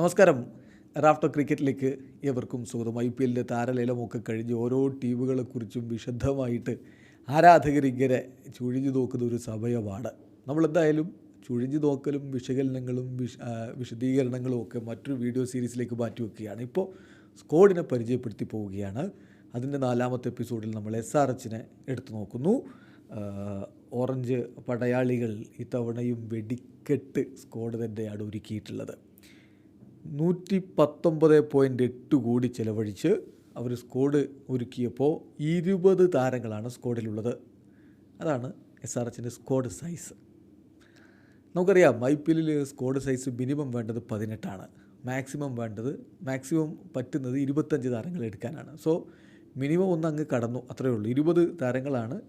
നമസ്കാരം. റാഫ്റ്റർ ക്രിക്കറ്റിലേക്ക് ഏവർക്കും സ്വാഗതം. ഐ പി എല്ലിന്റെ താരലേലമൊക്കെ കഴിഞ്ഞ് ഓരോ ടീമുകളെക്കുറിച്ചും വിശദമായിട്ട് ആരാധകരിങ്ങനെ ചുഴിഞ്ഞു നോക്കുന്ന ഒരു സമയമാണ്. നമ്മളെന്തായാലും ചുഴിഞ്ഞു നോക്കലും വിശകലനങ്ങളും വിശ വിശദീകരണങ്ങളും ഒക്കെ മറ്റൊരു വീഡിയോ സീരീസിലേക്ക് മാറ്റി വെക്കുകയാണ് ഇപ്പോൾ സ്കോഡിനെ പരിചയപ്പെടുത്തി പോവുകയാണ്. അതിന്റെ നാലാമത്തെ എപ്പിസോഡിൽ നമ്മൾ എസ് ആർ എച്ചിനെ എടുത്തു നോക്കുന്നു. ഓറഞ്ച് പടയാളികൾ ഇത്തവണയും വെടിക്കെട്ട് സ്കോഡ് തന്നെയാണ് ഒരുക്കിയിട്ടുള്ളത്. നൂറ്റി പത്തൊമ്പത് പോയിന്റ് എട്ട് കോടി ചെലവഴിച്ച് അവർ സ്കോഡ് ഒരുക്കിയപ്പോൾ ഇരുപത് താരങ്ങളാണ് സ്കോഡിലുള്ളത്. അതാണ് എസ് ആർ എച്ചിന്റെ സ്കോഡ് സൈസ്. നമുക്കറിയാം ഐ പി എല്ലിൽ സ്കോഡ് സൈസ് മിനിമം വേണ്ടത് പതിനെട്ടാണ്. മാക്സിമം വേണ്ടത് മാക്സിമം പറ്റുന്നത് ഇരുപത്തഞ്ച് താരങ്ങൾ എടുക്കാനാണ്. സോ മിനിമം ഒന്ന് അങ്ങ് കടന്നു അത്രയേ ഉള്ളൂ. ഇരുപത് താരങ്ങളാണ്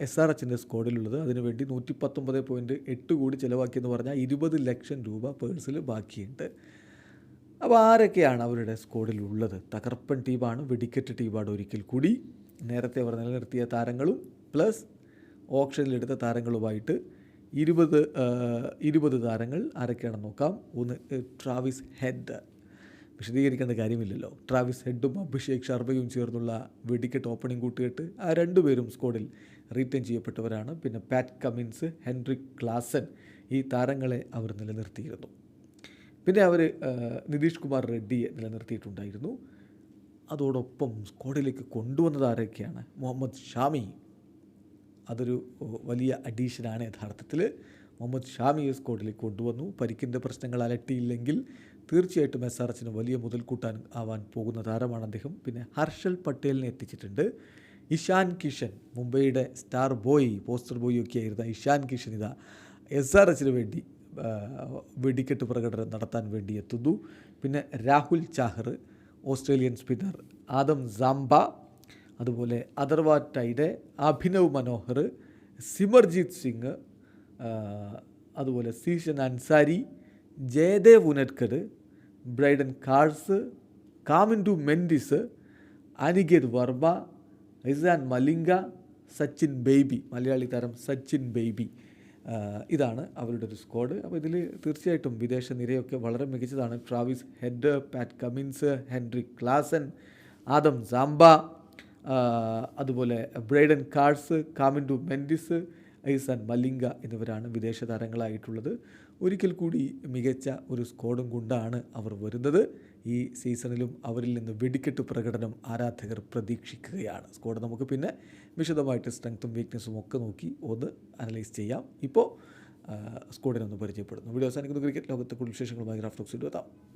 എസ് ആർ എച്ചിന്റെ സ്കോഡിലുള്ളത് അതിനുവേണ്ടി നൂറ്റി പത്തൊമ്പത് പോയിന്റ് എട്ട് കോടി ചിലവാക്കിയെന്ന് പറഞ്ഞാൽ ഇരുപത് ലക്ഷം രൂപ പേഴ്സിൽ ബാക്കിയുണ്ട്. അപ്പോൾ ആരൊക്കെയാണ് അവരുടെ സ്കോഡിലുള്ളത് തകർപ്പൻ ടീമാണ് വെടിക്കെട്ട് ടീമാണ് ഒരിക്കൽ കൂടി. നേരത്തെ അവർ നിലനിർത്തിയ താരങ്ങളും പ്ലസ് ഓപ്ഷനിലെടുത്ത താരങ്ങളുമായിട്ട് ഇരുപത് ഇരുപത് താരങ്ങൾ ആരൊക്കെയാണെന്ന് നോക്കാം. ഒന്ന് ട്രാവിസ് ഹെഡ്. വിശദീകരിക്കേണ്ട കാര്യമില്ലല്ലോ. ട്രാവിസ് ഹെഡും അഭിഷേക് ശർമ്മയും ചേർന്നുള്ള വെടിക്കെട്ട് ഓപ്പണിംഗ് കൂട്ടുകെട്ട് ആ രണ്ടുപേരും സ്കോഡിൽ റീറ്റേൺ ചെയ്യപ്പെട്ടവരാണ്. പിന്നെ പാറ്റ് കമിൻസ് ഹെൻറിക് ക്ലാസൻ ഈ താരങ്ങളെ അവർ നിലനിർത്തിയിരുന്നു. പിന്നെ അവർ നിതീഷ് കുമാർ റെഡ്ഡിയെ നിലനിർത്തിയിട്ടുണ്ടായിരുന്നു. അതോടൊപ്പം സ്ക്വാഡിലേക്ക് കൊണ്ടുവന്നത് ആരൊക്കെയാണ്? മുഹമ്മദ് ഷാമി. അതൊരു വലിയ അഡീഷനാണ് യഥാർത്ഥത്തിൽ. മുഹമ്മദ് ഷാമിയെ സ്ക്വാഡിലേക്ക് കൊണ്ടുവന്നു. പരിക്കിന്റെ പ്രശ്നങ്ങൾ അലട്ടിയില്ലെങ്കിൽ തീർച്ചയായിട്ടും എസ് ആർ എച്ചിന് വലിയ മുതൽക്കൂട്ടാൻ ആവാൻ പോകുന്ന താരമാണ് അദ്ദേഹം. പിന്നെ ഹർഷൽ പട്ടേലിനെ എത്തിച്ചിട്ടുണ്ട്. ഇഷാൻ കിഷൻ മുംബൈയുടെ സ്റ്റാർ ബോയ് പോസ്റ്റർ ബോയ് ഒക്കെ ആയിരുന്ന ഇഷാൻ കിഷൻ ഇതാ എസ് ആർ എച്ചിന് വേണ്ടി വെടിക്കെട്ട് പ്രകടനം നടത്താൻ വേണ്ടി എത്തുന്നു. പിന്നെ Rahul Chahar Australian spinner Adam Zampa അതുപോലെ അതർവാറ്റൈഡെ അഭിനവ് മനോഹർ സിമർജിത് സിംഗ് അതുപോലെ Zeeshan Ansari Jaydev Unadkat Brydon Carse Kamindu Mendis Aniket Varma Eshan Malinga Sachin Baby മലയാളി താരം സച്ചിൻ ബേബി. ഇതാണ് അവരുടെ ഒരു സ്ക്വാഡ്. അപ്പോൾ ഇതിൽ തീർച്ചയായിട്ടും വിദേശ നിരയൊക്കെ വളരെ മികച്ചതാണ്. Travis Head Pat Cummins Heinrich Klaasen Adam Zampa അതുപോലെ Brydon Carse Kamindu Mendis Eshan Malinga എന്നിവരാണ് വിദേശ താരങ്ങളായിട്ടുള്ളത്. ഒരിക്കൽ കൂടി മികച്ച ഒരു സ്കോഡും കൊണ്ടാണ് അവർ വരുന്നത്. ഈ സീസണിലും അവരിൽ നിന്ന് വെടിക്കെട്ട് പ്രകടനം ആരാധകർ പ്രതീക്ഷിക്കുകയാണ്. സ്കോഡ് നമുക്ക് പിന്നെ വിശദമായിട്ട് സ്ട്രെങ്ത്തും വീക്ക്നെസ്സും ഒക്കെ നോക്കി ഒന്ന് അനലൈസ് ചെയ്യാം. ഇപ്പോൾ സ്കോഡിനൊന്ന് പരിചയപ്പെടുന്നു. വീഡിയോ അവസാനിക്കുന്ന. ക്രിക്കറ്റ് ലോകത്തെ കൂടുതൽ വിശേഷങ്ങളുമായി ഗ്രാഫ്റ്റോക്സിൽ എത്താം.